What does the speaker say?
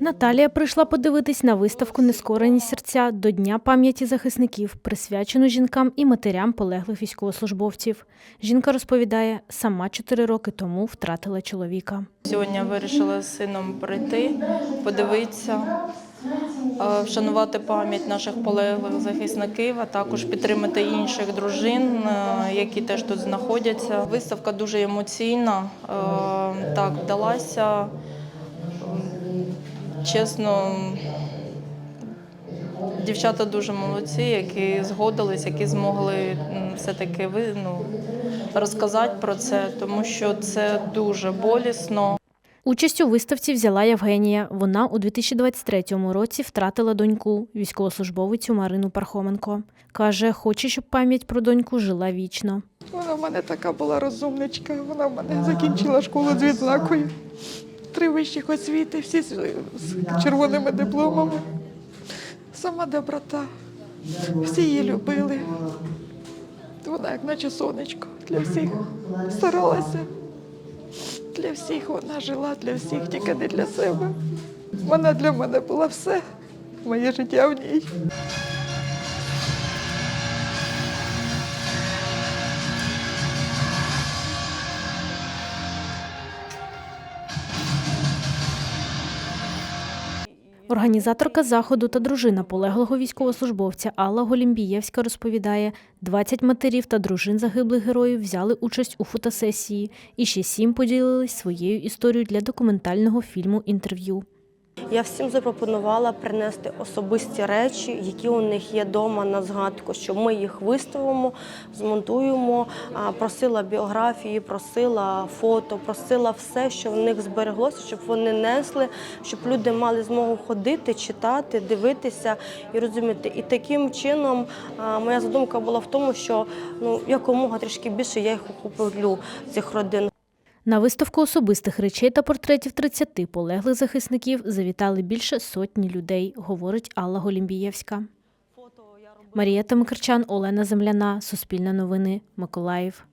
Наталія прийшла подивитись на виставку Нескорені серця до Дня пам'яті захисників, присвячену жінкам і матерям полеглих військовослужбовців. Жінка розповідає, сама чотири роки тому втратила чоловіка. Сьогодні вирішила з сином прийти, подивитися, е, вшанувати пам'ять наших полеглих захисників, а також підтримати інших дружин, е, які теж тут знаходяться. Виставка дуже емоційна, е, так вдалася. Чесно, дівчата дуже молодці, які згодились, які змогли все-таки ви- ну, розказати про це, тому що це дуже болісно. Участь у виставці взяла Євгенія. Вона у 2023 році втратила доньку, військовослужбовицю Марину Пархоменко. Каже, хоче, щоб пам'ять про доньку жила вічно. Вона в мене така була розумничка. Вона в мене закінчила школу з відзнакою. Три вищих освіти, всі з червоними дипломами. Сама доброта. Всі її любили. Вона, як наче сонечко, для всіх старалася. Для всіх вона жила, для всіх, тільки не для себе. Вона для мене була все, моє життя в ній. Організаторка заходу та дружина полеглого військовослужбовця Алла Голімбієвська розповідає, 20 матерів та дружин загиблих героїв взяли участь у фотосесії, і ще сім поділились своєю історією для документального фільму інтерв'ю. Я всім запропонувала принести особисті речі, які у них є вдома на згадку, що ми їх виставимо, змонтуємо. Просила біографії, просила фото, просила все, що в них збереглося, щоб вони несли, щоб люди мали змогу ходити, читати, дивитися і розуміти. І таким чином моя задумка була в тому, що ну якомога трішки більше я їх охоплю цих родин. На виставку особистих речей та портретів 30 полеглих захисників завітали більше сотні людей, говорить Алла Голімбієвська. Марія Тамикарчан, Олена Земляна, Суспільне новини, Миколаїв.